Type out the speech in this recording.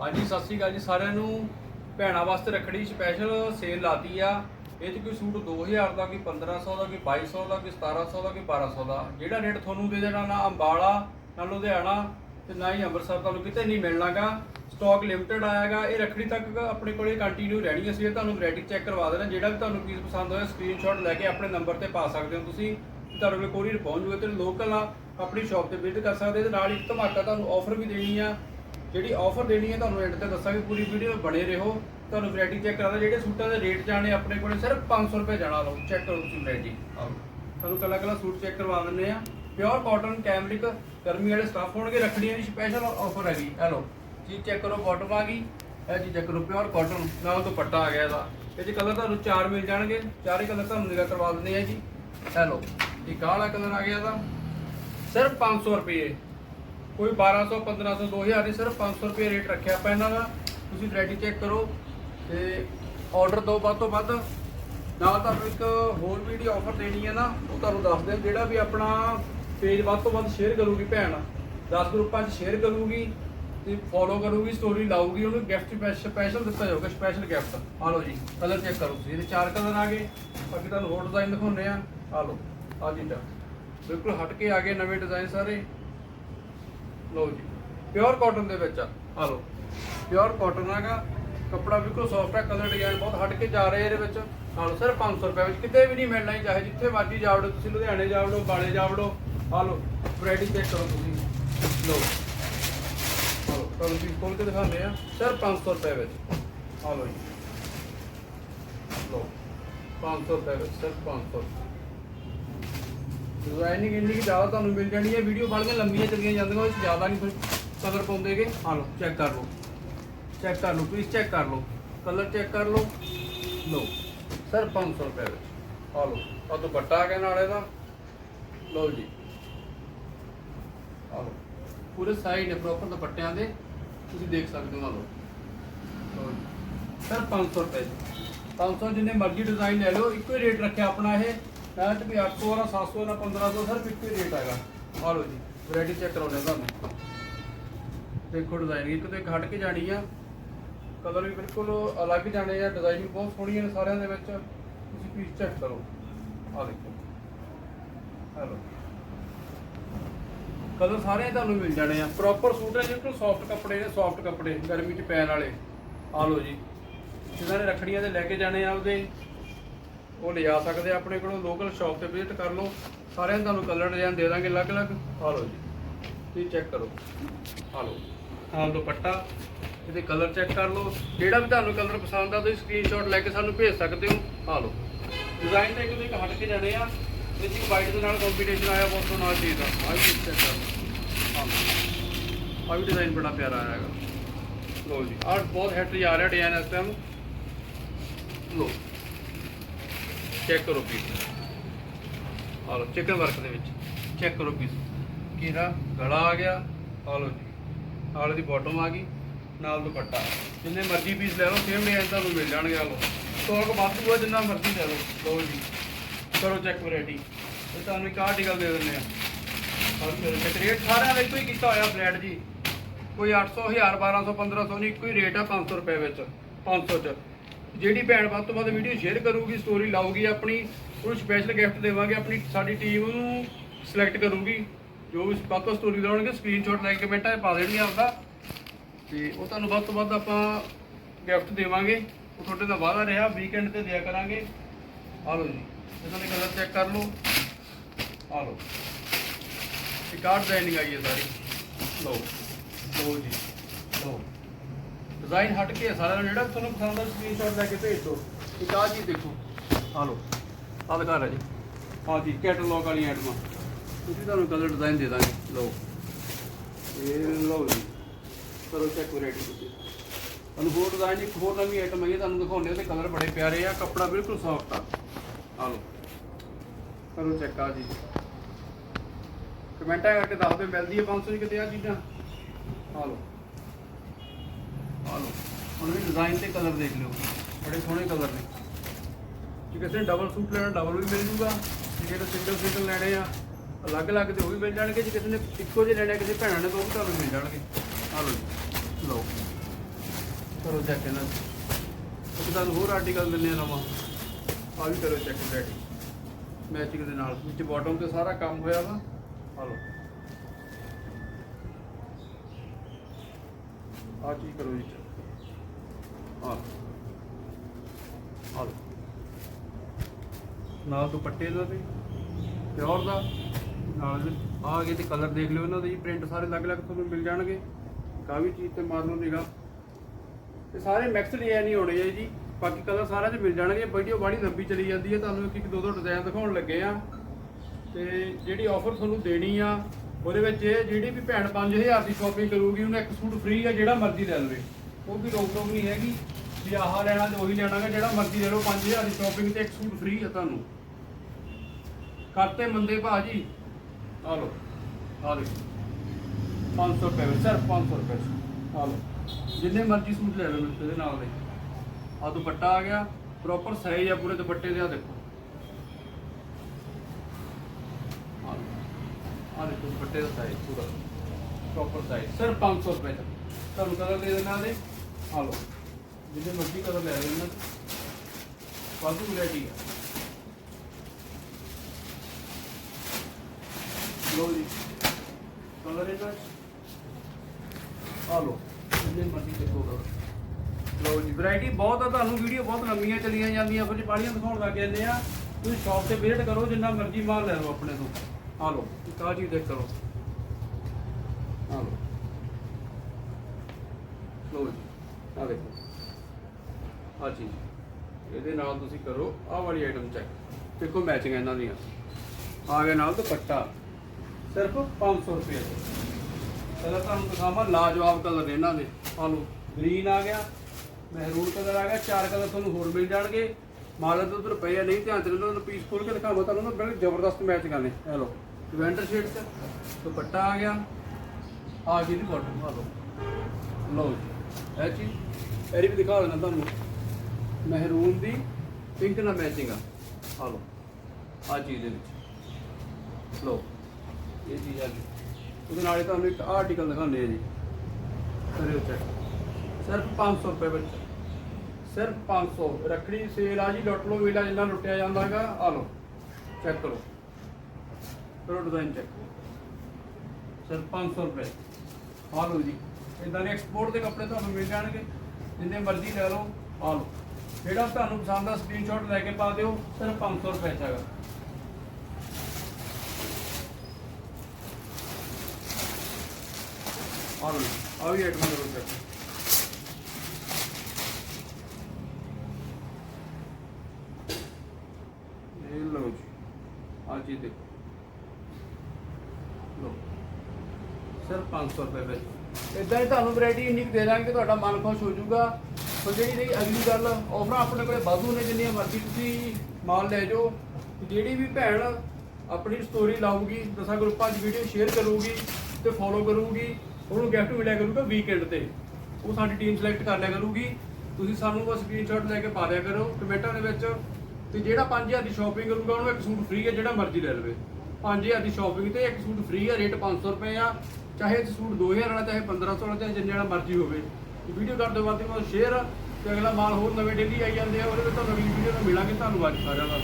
ਹਾਂਜੀ, ਸਤਿ ਸ੍ਰੀ ਅਕਾਲ ਜੀ ਸਾਰਿਆਂ ਨੂੰ। ਭੈਣਾਂ ਵਾਸਤੇ ਰੱਖੜੀ ਸਪੈਸ਼ਲ ਸੇਲ ਲਾਤੀ ਆ। ਇਹ 'ਚ ਕੋਈ ਸੂਟ 2000 ਦਾ, ਕੋਈ 1500 ਦਾ, ਕੋਈ 2200 ਦਾ, ਕੋਈ 1700 ਦਾ, ਕੋਈ 1200 ਦਾ। ਜਿਹੜਾ ਰੇਟ ਤੁਹਾਨੂੰ ਦੇ ਦੇਣਾ ਨਾ ਅੰਬਾਲਾ, ਨਾ ਲੁਧਿਆਣਾ ਤੇ ਨਾ ਹੀ ਅੰਮ੍ਰਿਤਸਰ, ਤੁਹਾਨੂੰ ਕਿਤੇ ਨਹੀਂ ਮਿਲਣਾਗਾ। Stock limited ਆਇਆਗਾ। ਇਹ ਰੱਖੜੀ ਤੱਕ ਆਪਣੇ ਕੋਲੇ ਕੰਟੀਨਿਊ ਰਹਿਣੀ ਅਸੀਂ ਇਹ ਤੁਹਾਨੂੰ ਵੈਰਾਈਟੀ ਚੈੱਕ ਕਰਵਾ ਦੇਣਾ। ਜਿਹੜਾ ਵੀ ਤੁਹਾਨੂੰ ਪੀਸ ਪਸੰਦ ਹੋਇਆ ਸਕਰੀਨਸ਼ਾਟ ਲੈ ਕੇ ਆਪਣੇ ਨੰਬਰ ਤੇ ਪਾ ਸਕਦੇ ਹੋ ਤੁਸੀਂ। ਤੁਹਾਡੇ ਕੋਲ ਕੋਰੀਅਰ ਪਹੁੰਚ ਜੂਗਾ ਤੇ ਲੋਕਲ ਆ, ਆਪਣੀ ਸ਼ਾਪ ਤੇ ਵਿਜ਼ਿਟ ਕਰ ਸਕਦੇ ਤੇ ਨਾਲ ਇੱਕ ਧਮਾਕਾ ਤੁਹਾਨੂੰ ਆਫਰ ਵੀ ਦੇਣੀ ਆ। ਜਿਹੜੀ ਆਫਰ ਦੇਣੀ ਹੈ ਤੁਹਾਨੂੰ ਐਂਡ ਤੇ ਦੱਸਾਂਗੇ ਪੂਰੀ ਵੀਡੀਓ ਬਣੇ ਰਹੋ। ਤੁਹਾਨੂੰ ਵੈਰਾਈਟੀ ਚੈੱਕ ਕਰਾਦਾ ਜਿਹੜੇ ਸੂਟਾਂ ਦੇ ਰੇਟ ਜਾਣੇ ਆਪਣੇ ਕੋਲੇ ਸਿਰਫ 500 ਰੁਪਏ ਜਾਣਾ ਲਓ ਚੈੱਕ ਕਰੋ ਤੁਸੀਂ ਵੈਰਾਈਟੀ ਤੁਹਾਨੂੰ ਕੱਲਾ ਕੱਲਾ ਸੂਟ ਚੈੱਕ ਕਰਵਾ ਦਿੰਦੇ ਆ ਪਿਓਰ ਕਾਟਨ ਕੈਮਰਿਕ ਗਰਮੀ ਵਾਲੇ ਸਟਾਫ ਹੋਣਗੇ ਰੱਖੜੀਆਂ ਦੀ ਸਪੈਸ਼ਲ ਆਫਰ ਹੈਗੀ। ਇਹ ਲਓ ਜੀ ਚੈੱਕ ਕਰੋ ਬਾਟਮ ਆ ਗਈ। ਇਹ ਜੀ ਚੈੱਕ ਕਰੋ ਪਿਓਰ ਕਾਟਨ ਨਾਲ ਦੁਪੱਟਾ ਆ ਗਿਆ ਇਹਦਾ। ਇਹ ਚ ਕਲਰ ਤੁਹਾਨੂੰ ਚਾਰ ਮਿਲ ਜਾਣਗੇ। ਚਾਰੇ ਕਲਰ ਤੁਹਾਨੂੰ ਨਿਗਾ ਕਰਵਾ ਦਿੰਦੇ ਆ ਜੀ। ਇਹ ਲਓ ਇਹ ਕਾਲਾ ਕਲਰ ਆ ਗਿਆ ਇਹਦਾ। ਸਿਰਫ 500 ਰੁਪਏ। ਕੋਈ 1200 1500 2000 ਦੀ ਸਿਰਫ 500 ਰੁਪਏ ਰੇਟ ਰੱਖਿਆ ਆਪਾਂ ਇਹਨਾਂ ਦਾ। ਤੁਸੀਂ ਵੈਰਾਈਟੀ ਚੈੱਕ ਕਰੋ ਤੇ ਆਰਡਰ ਦੋ ਵੱਧ ਤੋਂ ਵੱਧ। ਨਾਲ ਤੁਹਾਨੂੰ ਇੱਕ ਹੋਰ ਵੀਡੀਓ ਆਫਰ ਦੇਣੀ ਹੈ ਨਾ, ਉਹ ਤੁਹਾਨੂੰ ਦੱਸ ਦਿਆਂ ਜਿਹੜਾ ਵੀ ਆਪਣਾ ਪੇਜ ਵੱਧ ਤੋਂ ਵੱਧ ਸ਼ੇਅਰ ਕਰੂਗੀ ਭੈਣ। 10 ਗਰੁੱਪਾਂ 'ਚ ਸ਼ੇਅਰ ਕਰੂਗੀ ਤੇ ਫੋਲੋ ਕਰੂਗੀ ਸਟੋਰੀ ਲਾਊਗੀ, ਉਹਨੂੰ ਗਿਫਟ ਸਪੈਸ਼ਲ ਦਿੱਤਾ ਜਾਊਗਾ ਸਪੈਸ਼ਲ ਗਿਫਟ ਆ ਲਓ ਜੀ ਕਲਰ ਚੈੱਕ ਕਰੋ ਤੁਸੀਂ, ਇਹਦੇ ਚਾਰ ਕਲਰ ਆ ਗਏ। ਬਾਕੀ ਤੁਹਾਨੂੰ ਹੋਰ ਡਿਜ਼ਾਈਨ ਦਿਖਾਉਂਦੇ ਆ ਆ ਲਓ, ਆ ਜੀ ਬਿਲਕੁਲ ਹਟ ਕੇ ਆ ਗਏ ਨਵੇਂ ਡਿਜ਼ਾਈਨ ਸਾਰੇ। ਲਓ ਜੀ ਪਿਓਰ ਕਾਟਨ ਦੇ ਵਿੱਚ ਆ ਆ ਲਓ। ਪਿਓਰ ਕਾਟਨ ਹੈਗਾ, ਕੱਪੜਾ ਬਿਲਕੁਲ ਸੌਫਟ ਹੈ ਕਲਰ ਡਿਜ਼ਾਈਨ ਬਹੁਤ ਹਟ ਕੇ ਜਾ ਰਹੇ ਇਹਦੇ ਵਿੱਚ। ਨਾਲ ਸਿਰਫ 500 ਰੁਪਏ ਵਿੱਚ, ਕਿਤੇ ਵੀ ਨਹੀਂ ਮਿਲਣਾ ਹੀ ਚਾਹੇ ਜਿੱਥੇ ਮਰਜ਼ੀ ਜਾਵੜੋ ਤੁਸੀਂ ਲੁਧਿਆਣੇ ਜਾਵੜੋ ਬਾਲੇ ਜਾਵੜੋ ਆ ਲਓ ਵੈਰਾਈਟੀ ਚੈੱਕ ਕਰੋ ਤੁਸੀਂ। ਲਓ। ਆ ਲਓ, ਤੁਹਾਨੂੰ ਚੀਜ਼ ਖੋਲ ਕੇ ਦਿਖਾਉਂਦੇ ਆ ਸਿਰਫ 500 ਰੁਪਏ ਵਿੱਚ। ਆ ਲਓ ਜੀ। ਲਓ 500 ਰੁਪਏ ਵਿੱਚ, ਸਿਰਫ 500 ਡਿਜ਼ਾਈਨਿੰਗ ਇੰਨੀ ਕਿ ਜ਼ਿਆਦਾ ਤੁਹਾਨੂੰ ਮਿਲ ਜਾਣੀ ਹੈ ਵੀਡੀਓ ਬੜੀਆਂ ਲੰਬੀਆਂ ਚੱਲੀਆਂ ਜਾਂਦੀਆਂ, ਉਹ ਜ਼ਿਆਦਾ ਨਹੀਂ ਕਲਰ ਪਾਉਂਦੇਗੇ ਆ ਲਓ ਚੈੱਕ ਕਰ ਲਓ। ਚੈੱਕ ਕਰ ਲਓ ਪਲੀਜ਼ ਚੈੱਕ ਕਰ ਲਓ। ਕਲਰ ਚੈੱਕ ਕਰ ਲਓ। ਲਓ ਸਰ 500 ਰੁਪਏ ਵਿੱਚ। ਆ ਲਓ ਆ ਦੁਪੱਟਾ ਆ ਗਿਆ ਨਾਲ ਇਹਦਾ। ਲਓ ਜੀ। ਆ ਲਓ, ਪੂਰੇ ਸਾਈਡ ਨੇ ਪ੍ਰੋਪਰ ਦੁਪੱਟਿਆਂ ਦੇ। ਤੁਸੀਂ ਦੇਖ ਸਕਦੇ ਹੋ, ਆ ਲਓ। ਲਓ ਜੀ। ਸਰ 500 ਰੁਪਏ। ਜੀ 500 ਜਿੰਨੇ ਮਰਜ਼ੀ ਡਿਜ਼ਾਈਨ ਲੈ ਲਓ। ਇੱਕੋ ਹੀ ਰੇਟ ਰੱਖਿਆ ਆਪਣਾ ਇਹ। ਮੈਂ ਤੇ ਵੀ 800 ਵਾਲਾ 700 ਵਾਲਾ 1500 ਸਿਰਫ ਇੱਕੋ ਹੀ ਰੇਟ ਹੈਗਾ। ਆ ਲਓ ਜੀ ਵੈਰਾਈਟੀ ਚੈੱਕ ਕਰਾਉਣੇ ਤੁਹਾਨੂੰ। ਦੇਖੋ ਡਿਜ਼ਾਈਨ ਇੱਕ ਤੋਂ ਇੱਕ ਹਟ ਕੇ ਜਾਣੀ ਆ। ਕਲਰ ਵੀ ਬਿਲਕੁਲ ਅਲੱਗ ਜਾਣੇ ਆ ਡਿਜ਼ਾਈਨ ਵੀ ਬਹੁਤ ਸੋਹਣੀਆਂ ਨੇ ਸਾਰਿਆਂ ਦੇ ਵਿੱਚ। ਤੁਸੀਂ ਪੀਸ ਚੈੱਕ ਕਰੋ। ਆ ਦੇਖੋ। ਹੈਲੋ ਕਲਰ ਸਾਰੇ ਤੁਹਾਨੂੰ ਮਿਲ ਜਾਣੇ ਆ। ਪ੍ਰੋਪਰ ਸੂਟ ਹੈ ਬਿਲਕੁਲ ਸੌਫਟ ਕੱਪੜੇ ਨੇ ਸੌਫਟ ਕੱਪੜੇ, ਗਰਮੀ 'ਚ ਪੈਣ ਵਾਲੇ। ਆ ਲਓ ਜੀ। ਜਿਨ੍ਹਾਂ ਨੇ ਰੱਖੜੀਆਂ ਤੇ ਲੈ ਕੇ ਜਾਣੇ ਆ ਉਹਦੇ। ਉਹ ਲਿਜਾ ਸਕਦੇ ਆ, ਆਪਣੇ ਕੋਲੋਂ ਲੋਕਲ ਸ਼ਾਪ ਤੇ ਵਿਜ਼ਿਟ ਕਰ ਲਓ। ਸਾਰਿਆਂ ਨੂੰ ਤੁਹਾਨੂੰ ਕਲਰ ਡਿਜ਼ਾਈਨ ਦੇ ਦਾਂਗੇ ਅਲੱਗ-ਅਲੱਗ ਆ ਲਓ ਜੀ। ਤੁਸੀਂ ਚੈੱਕ ਕਰੋ। ਆ ਲਓ। ਆਹ ਦੁਪੱਟਾ। ਇਹਦੇ ਕਲਰ ਚੈੱਕ ਕਰ ਲਓ। ਜਿਹੜਾ ਵੀ ਤੁਹਾਨੂੰ ਕਲਰ ਪਸੰਦ ਆ, ਤੁਸੀਂ ਸਕਰੀਨਸ਼ਾਟ ਲੈ ਕੇ ਸਾਨੂੰ ਭੇਜ ਸਕਦੇ ਹੋ। ਆ ਲਓ। ਡਿਜ਼ਾਈਨ ਤਾਂ ਇੱਕ ਤੋਂ ਇੱਕ ਹਟ ਕੇ ਜਾਣੇ ਆ ਇਹ ਜੀ ਵਾਈਟ ਦੇ ਨਾਲ ਕੰਪੀਟੀਸ਼ਨ ਆਇਆ ਬਹੁਤ ਸੋਹਣਾ ਚੀਜ਼ ਦਾ। ਆਹ ਵੀ ਚੈੱਕ ਕਰ ਲਓ। ਆਹ ਵੀ ਡਿਜ਼ਾਈਨ ਬੜਾ ਪਿਆਰਾ ਆਇਆ ਹੈਗਾ। ਲਓ ਜੀ। ਆਹ ਬਹੁਤ ਹੈਟਰੀ ਆ ਰਿਹਾ ਡਿਜ਼ਾਈਨ ਇਸ ਟਾਈਮ ਲਓ। ਚੈੱਕ ਕਰੋ ਪੀਸ ਆ ਲਓ ਚਿਕਨ ਵਰਕ ਦੇ ਵਿੱਚ। ਚੈੱਕ ਕਰੋ ਪੀਸ ਕੀਰਾ ਗਲਾ ਆ ਗਿਆ। ਆ ਲਓ ਜੀ। ਨਾਲ ਦੀ ਬਾਟਮ ਆ ਗਈ। ਨਾਲ ਦੁਪੱਟਾ। ਜਿੰਨੇ ਮਰਜ਼ੀ ਪੀਸ ਲੈ ਲਓ ਸੇਮ ਡਿਜ਼ਾਈਨ ਤੁਹਾਨੂੰ ਮਿਲ ਜਾਣਗੇ ਆ ਲਓ। ਸਟਾਕ ਵਾਧੂ ਆ ਜਿੰਨਾ ਮਰਜ਼ੀ ਲੈ ਲਓ। ਲਓ ਜੀ। ਕਰੋ ਚੈੱਕ ਵੈਰਾਈਟੀ ਇਹ ਤੁਹਾਨੂੰ ਇੱਕ ਆਰਟੀਕਲ ਦੇ ਦਿੰਦੇ ਆ। ਔਰ ਫਿਰ ਰੇਟ ਸਾਰਿਆਂ ਦਾ ਇੱਕੋ ਹੀ ਕੀਤਾ ਹੋਇਆ ਫਲੈਟ ਜੀ। ਕੋਈ 800 1000 1200 1500 ਨਹੀਂ, ਇੱਕੋ ਹੀ ਰੇਟ ਆ 500 ਰੁਪਏ ਵਿੱਚ 500 ਚ। ਜਿਹੜੀ ਭੈਣ ਵੱਧ ਤੋਂ ਵੱਧ ਵੀਡੀਓ ਸ਼ੇਅਰ ਕਰੂਗੀ ਸਟੋਰੀ ਲਾਊਗੀ ਆਪਣੀ, ਉਹਨੂੰ ਸਪੈਸ਼ਲ ਗਿਫਟ ਦੇਵਾਂਗੇ, ਆਪਣੀ ਸਾਡੀ ਟੀਮ ਨੂੰ ਸਿਲੈਕਟ ਕਰੂਗੀ। ਜੋ ਵੀ ਵੱਧ ਤੋਂ ਸਟੋਰੀ ਲਾਉਣਗੇ ਸਕਰੀਨਸ਼ਾਟ ਲੈ ਕੇ ਕਮੈਂਟਾਂ 'ਚ ਪਾ ਦੇਣਗੇ ਆਪਦਾ। ਤੇ ਉਹ ਤੁਹਾਨੂੰ ਵੱਧ ਤੋਂ ਵੱਧ ਆਪਾਂ ਗਿਫਟ ਦੇਵਾਂਗੇ। ਉਹ ਤੁਹਾਡੇ ਦਾ ਵਾਅਦਾ ਰਿਹਾ ਵੀਕਐਂਡ ਤੇ ਦਿਆ ਕਰਾਂਗੇ। ਆ ਲਓ ਜੀ ਇਹਨਾਂ ਦੇ ਕਲਰ ਚੈੱਕ ਕਰ ਲਓ। ਆ ਲਓ। ਇਹ ਕਾਰਡ ਡਿਜ਼ਾਈਨਿੰਗ ਆਈ ਹੈ ਸਾਰੀ। ਲਓ ਲਓ ਜੀ, ਲਓ। ਡਿਜ਼ਾਈਨ ਹਟ ਕੇ ਹੈ ਸਾਰਾ ਜਿਹੜਾ ਤੁਹਾਨੂੰ ਪਸੰਦ ਆ ਸਕਰੀਨਸ਼ਾਟ ਲੈ ਕੇ ਭੇਜ ਦਿਓ। ਇੱਕ ਆਹ ਚੀਜ਼ ਦੇਖੋ। ਆ ਲਓ। ਆਹ ਦਿਖਾ ਰਿਹਾ ਜੀ। ਆਹ ਜੀ ਕੈਟਲੌਗ ਵਾਲੀਆਂ ਆਈਟਮਾਂ ਤੁਸੀਂ ਤੁਹਾਨੂੰ ਕਲਰ ਡਿਜ਼ਾਈਨ ਦੇ ਦਾਂਗੇ। ਲਓ। ਇਹ ਲਓ ਜੀ। ਕਰੋ ਚੈੱਕ ਵੈਰਾਈਟੀ ਤੁਸੀਂ। ਤੁਹਾਨੂੰ ਹੋਰ ਡਿਜ਼ਾਈਨ ਇੱਕ ਹੋਰ ਨਵੀਂ ਆਈਟਮ ਆਈ ਹੈ ਤੁਹਾਨੂੰ ਦਿਖਾਉਂਦੇ ਉਹਦੇ ਕਲਰ ਬੜੇ ਪਿਆਰੇ ਆ, ਕੱਪੜਾ ਬਿਲਕੁਲ ਸੌਫਟ ਆ। ਆ ਲਓ। ਕਰੋ ਚੈੱਕ ਆ ਜੀ ਕਮੈਂਟਾਂ ਕਰਕੇ ਦੱਸ ਦਿਓ, ਮਿਲਦੀ ਹੈ 500 ਦੀ ਕਿਤੇ ਆ ਚੀਜ਼ਾਂ। ਆ ਲਓ। ਆ ਲਓ। ਹੁਣ ਵੀ ਡਿਜ਼ਾਈਨ ਤੇ ਕਲਰ ਦੇਖ ਲਿਓ। ਬੜੇ ਸੋਹਣੇ ਕਲਰ ਨੇ। ਜੇ ਕਿਸੇ ਨੇ ਡਬਲ ਸੂਟ ਲੈਣਾ ਡਬਲ ਵੀ ਮਿਲ ਜੂਗਾ। ਜੇ ਕਿਸੇ ਸਿੰਗਲ ਸਿੰਗਲ ਲੈਣੇ ਆ, ਅਲੱਗ-ਅਲੱਗ ਤੇ ਉਹ ਵੀ ਮਿਲ ਜਾਣਗੇ। ਜੇ ਕਿਸੇ ਨੇ ਇੱਕੋ ਜਿਹੇ ਲੈਣੇ ਆ, ਕਿਸੇ ਭੈਣਾਂ ਨੇ, ਤਾਂ ਉਹ ਵੀ ਤੁਹਾਨੂੰ ਮਿਲ ਜਾਣਗੇ। ਆ ਲਓ ਜੀ। ਲਓ। ਕਰੋ ਚੈੱਕ ਇਹਨਾਂ ਇੱਕ ਤੁਹਾਨੂੰ ਹੋਰ ਆਰਟੀਕਲ ਦਿੰਨੇ ਆ ਨਵਾਂ। ਆ ਵੀ ਕਰੋ ਚੈੱਕ ਰੈਡੀ ਮੈਚਿੰਗ ਦੇ ਨਾਲ। ਵਿੱਚ ਬਾਟਮ ਤੇ ਸਾਰਾ ਕੰਮ ਹੋਇਆ ਵਾ। ਆ ਲਓ। ਆ ਚੀਜ਼ ਕਰੋ ਜੀ? ਆ। ਆ ਲਓ। ਨਾਲ ਦੁਪੱਟੇ ਦਾ ਵੀ, ਪਿਓਰ ਦਾ, ਨਾਲ ਆ ਗਏ ਤੇ ਕਲਰ ਦੇਖ ਲਿਓ ਇਹਨਾਂ ਦੇ ਜੀ ਪ੍ਰਿੰਟ ਸਾਰੇ ਅਲੱਗ-ਅਲੱਗ ਤੁਹਾਨੂੰ ਮਿਲ ਜਾਣਗੇ। ਕਾਫੀ ਚੀਜ਼ ਤੇ ਮਾਰ ਲਓ ਨਿਗਾ ਤੇ ਸਾਰੇ ਮਿਕਸ ਡਿਜ਼ਾਈਨ ਹੀ ਹੋਣੇ ਆ ਜੀ। ਬਾਕੀ ਕਲਰ ਸਾਰਿਆਂ 'ਚ ਮਿਲ ਜਾਣਗੇ। ਵੀਡੀਓ ਬੜੀ ਲੰਬੀ ਚਲੀ ਜਾਂਦੀ ਹੈ ਤੁਹਾਨੂੰ ਇੱਕ ਇੱਕ ਦੋ ਦੋ ਡਿਜ਼ਾਈਨ ਦਿਖਾਉਣ ਲੱਗੇ ਆ। ਤੇ ਜਿਹੜੀ ਆਫਰ ਤੁਹਾਨੂੰ ਦੇਣੀ ਆ ਉਹਦੇ ਵਿੱਚ ਇਹ ਜਿਹੜੀ ਵੀ ਭੈਣ 5000 ਦੀ ਸ਼ਾਪਿੰਗ ਕਰੂਗੀ, ਉਹਨੂੰ ਇੱਕ ਸੂਟ ਫ੍ਰੀ ਆ ਜਿਹੜਾ ਮਰਜ਼ੀ ਲੈ ਲਵੇ। ਉਹ ਵੀ ਰੋਕ ਟੋਕ ਨਹੀਂ ਹੈਗੀ। ਵੀ ਆਹ ਲੈਣਾ ਤੇ ਉਹੀ ਲੈਣਾਗਾ ਜਿਹੜਾ ਮਰਜ਼ੀ ਲੈ ਲਓ 5000 ਦੀ ਸ਼ਾਪਿੰਗ ਤੇ ਇੱਕ ਸੂਟ ਫ੍ਰੀ ਆ ਤੁਹਾਨੂੰ। ਕਰਤੇ ਮੰਦੇ ਭਾਜੀ ਆ ਲਓ, ਆ ਦੇਖੋ 500 ਰੁਪਏ ਵਿੱਚ ਸਿਰਫ 500 ਰੁਪਏ ਆ ਲਓ। ਜਿੰਨੇ ਮਰਜ਼ੀ ਸੂਟ ਲੈ ਲਓ ਵਿੱਚ ਇਹਦੇ ਨਾਲ ਦੇ। ਆ ਦੁਪੱਟਾ ਆ ਗਿਆ ਪ੍ਰੋਪਰ ਸਾਈਜ਼ ਆ ਪੂਰੇ ਦੁਪੱਟੇ ਦੇ ਆ ਦੇਖੋ। ਆ ਲਓ। ਆ ਦੇਖੋ ਦੁਪੱਟੇ ਦਾ ਸਾਈਜ਼ ਪੂਰਾ। ਪ੍ਰੋਪਰ ਸਾਈਜ਼ ਸਿਰਫ 500 ਰੁਪਏ ਦਾ। ਤੁਹਾਨੂੰ ਕਲਰ ਦੇ ਦੇਣਾ ਦੇ ਆ ਲਓ। ਜਿੰਨੇ ਮਰਜ਼ੀ ਕਲਰ ਲੈ ਲਓ ਇਹਨਾਂ ਚ ਵਾਧੂ ਵੈਰਾਈਟੀ ਆ। ਲੋ ਜੀ। ਕਲਰ ਇਹਦਾ। ਆ ਲੋ ਜਿੰਨੇ ਮਰਜ਼ੀ ਦੇਖੋ ਕਲਰ ਲੋ ਜੀ। ਵੈਰਾਈਟੀ ਬਹੁਤ ਆ। ਤੁਹਾਨੂੰ ਵੀਡੀਓ ਬਹੁਤ ਲੰਮੀਆਂ ਚਲੀਆਂ ਜਾਂਦੀਆਂ। ਫਿਰ ਬਾਲੀਆਂ ਦਿਖਾਉਣ ਲੱਗ ਜਾਂਦੇ ਆ। ਤੁਸੀਂ ਸ਼ਾਪ ਤੇ ਵਿਜ਼ਿਟ ਕਰੋ। ਜਿੰਨਾ ਮਰਜ਼ੀ ਮਾਲ ਲੈ ਲਓ ਆਪਣੇ ਤੋਂ। ਆ ਲੋ ਇੱਕ ਆਹ ਕਰੋ ਆ ਲੋ ਲੋ ਜੀ ਆ ਦੇਖੋ। ਆ ਚੀਜ਼, ਇਹਦੇ ਨਾਲ ਤੁਸੀਂ ਕਰੋ, ਆਹ ਵਾਲੀ ਆਈਟਮ ਚੈੱਕ ਦੇਖੋ ਮੈਚਿੰਗ ਇਹਨਾਂ ਦੀਆਂ। ਆ ਗਿਆ ਨਾਲ ਦੁਪੱਟਾ। ਸਿਰਫ 500 ਰੁਪਏ। ਦਾ ਪਹਿਲਾਂ ਤੁਹਾਨੂੰ ਦਿਖਾਵਾਂ, ਲਾਜਵਾਬ ਕਲਰ ਨੇ ਇਹਨਾਂ ਦੇ। ਆ ਲਓ ਗ੍ਰੀਨ ਆ ਗਿਆ ਮਹਿਰੂਨ ਕਲਰ ਆ ਗਿਆ, ਚਾਰ ਕਲਰ ਤੁਹਾਨੂੰ ਹੋਰ ਮਿਲ ਜਾਣਗੇ। ਮਾਲਕ ਤੋਂ ਉਧਰ ਪਏ ਨਹੀਂ, ਧਿਆਨ ਚ ਉਹਨਾਂ ਨੂੰ ਪੀਸ ਖੋਲ ਕੇ ਦਿਖਾਵਾਂ, ਤੁਹਾਨੂੰ ਨਾ ਬਿਲਕੁਲ ਜ਼ਬਰਦਸਤ ਮੈਚ ਕਰਨੇ। ਇਹ ਲਓ। ਲਵੈਂਡਰ ਸ਼ੇਡ ਚ ਦੁਪੱਟਾ ਆ ਗਿਆ। ਆ ਗਈ ਦੀ ਬਾਟਮ ਆ ਲਓ। ਲਓ ਜੀ, ਇਹ ਚੀਜ਼। ਇਹਦੀ ਵੀ ਦਿਖਾ ਦੇਣਾ ਤੁਹਾਨੂੰ, ਮਹਿਰੂਨ ਦੀ ਪਿੰਕ ਨਾਲ ਮੈਚਿੰਗ ਆ। ਆ ਲਓ, ਆ ਚੀਜ਼ ਦੇ ਵਿੱਚ। ਲਓ, ਇਹ ਚੀਜ਼ ਆ ਗਈ। ਉਹਦੇ ਨਾਲੇ ਤੁਹਾਨੂੰ ਇੱਕ ਆਰਟੀਕਲ ਦਿਖਾਉਂਦੇ ਆ ਜੀ। ਕਰਿਓ ਚੈੱਕ ਸਿਰਫ 500 ਰੁਪਏ ਵਿੱਚ ਸਿਰਫ 500 ਰੱਖੜੀ ਸੇਲ ਆ ਜੀ ਲੁੱਟ ਲਓ ਵੇਲਾ ਜਿੰਨਾ ਲੁੱਟਿਆ ਜਾਂਦਾ ਹੈਗਾ, ਆ ਲਓ। ਚੈੱਕ ਕਰੋ। ਕਰੋ ਡਿਜ਼ਾਈਨ ਚੈੱਕ ਸਿਰਫ 500 ਰੁਪਏ ਆ ਲਓ ਜੀ। ਇਦਾਂ ਦੇ ਐਕਸਪੋਰਟ ਦੇ ਕੱਪੜੇ ਤੁਹਾਨੂੰ ਮਿਲ ਜਾਣਗੇ। ਜਿੰਨੇ ਮਰਜ਼ੀ ਲੈ ਲਓ ਆ ਲਓ ਜਿਹੜਾ ਤੁਹਾਨੂੰ ਪਸੰਦ ਆ ਸਕਰੀਨਸ਼ਾਟ ਲੈ ਕੇ ਪਾ ਦਿਓ। ਸਿਰਫ 500 ਰੁਪਏ ਚ ਆ ਲਓ ਆ ਵੀ ਆਈਟਮ ਕਰੋ ਚੈੱਕ ਇਹ ਲਓ ਜੀ। ਆ ਜੀ ਦੇਖੋ। ਸਿਰਫ 500 ਰੁਪਏ ਵਿੱਚ। ਇਦਾਂ ਹੀ ਤੁਹਾਨੂੰ ਵੈਰਾਈਟੀ ਇੰਨੀ ਕੁ ਦੇ ਦਾਂਗੇ ਕਿ ਤੁਹਾਡਾ ਮਨ ਖੁਸ਼ ਹੋ ਜਾਊਗਾ। ਸੋ ਜਿਹੜੀ ਰਹੀ ਅਗਲੀ ਗੱਲ ਆਫਰਾਂ ਆਪਣੇ ਕੋਲੇ ਵਾਧੂ ਨੇ, ਜਿੰਨੀਆਂ ਮਰਜ਼ੀ ਤੁਸੀਂ ਮਾਲ ਲੈ ਜਾਓ। ਜਿਹੜੀ ਵੀ ਭੈਣ ਆਪਣੀ ਸਟੋਰੀ ਲਾਊਗੀ, ਦਸਾਂ ਗਰੁੱਪਾਂ 'ਚ ਵੀਡੀਓ ਸ਼ੇਅਰ ਕਰੂਗੀ ਤੇ ਫੋਲੋ ਕਰੂਗੀ, ਉਹਨੂੰ ਗਿਫਟ ਮਿਲਿਆ ਕਰੂਗਾ ਵੀਕਐਂਡ ਤੇ। ਉਹ ਸਾਡੀ ਟੀਮ ਸਿਲੈਕਟ ਕਰ ਲਿਆ ਕਰੂਗੀ। ਤੁਸੀਂ ਸਾਨੂੰ ਬਸ ਸਕਰੀਨਸ਼ਾਟ ਲੈ ਕੇ ਪਾ ਦਿਆ ਕਰੋ ਕਮੈਂਟਾਂ ਦੇ ਵਿੱਚ। ਤੇ ਜਿਹੜਾ 5000 ਦੀ ਸ਼ਾਪਿੰਗ ਕਰੂਗਾ, ਉਹਨੂੰ ਇੱਕ ਸੂਟ ਫ੍ਰੀ ਹੈ, ਜਿਹੜਾ ਮਰਜ਼ੀ ਲੈ ਲਵੇ। 5000 ਦੀ ਸ਼ਾਪਿੰਗ ਤੇ ਇੱਕ ਸੂਟ ਫ੍ਰੀ ਹੈ ਰੇਟ 500 ਰੁਪਏ ਆ। ਚਾਹੇ ਇਹ ਸੂਟ 2000 ਵਾਲਾ, ਚਾਹੇ 1500 ਵਾਲਾ, ਚਾਹੇ ਜਿੰਨੇ ਵਾਲਾ ਮਰਜ਼ੀ ਹੋਵੇ। ਵੀਡੀਓ ਕਰ ਦਿਓ ਵੱਧ ਤੋਂ ਵੱਧ ਸ਼ੇਅਰ, ਤੇ ਅਗਲਾ ਮਾਲ ਹੋਰ ਨਵੇਂ ਡੇਲੀ ਆਈ ਜਾਂਦੇ ਆ, ਉਹਦੇ ਵਿੱਚ ਤੁਹਾਨੂੰ ਅਗਲੀ ਵੀਡੀਓ ਨਾਲ ਮਿਲਾਂਗੇ ਧੰਨਵਾਦ ਸਾਰਿਆਂ ਦਾ।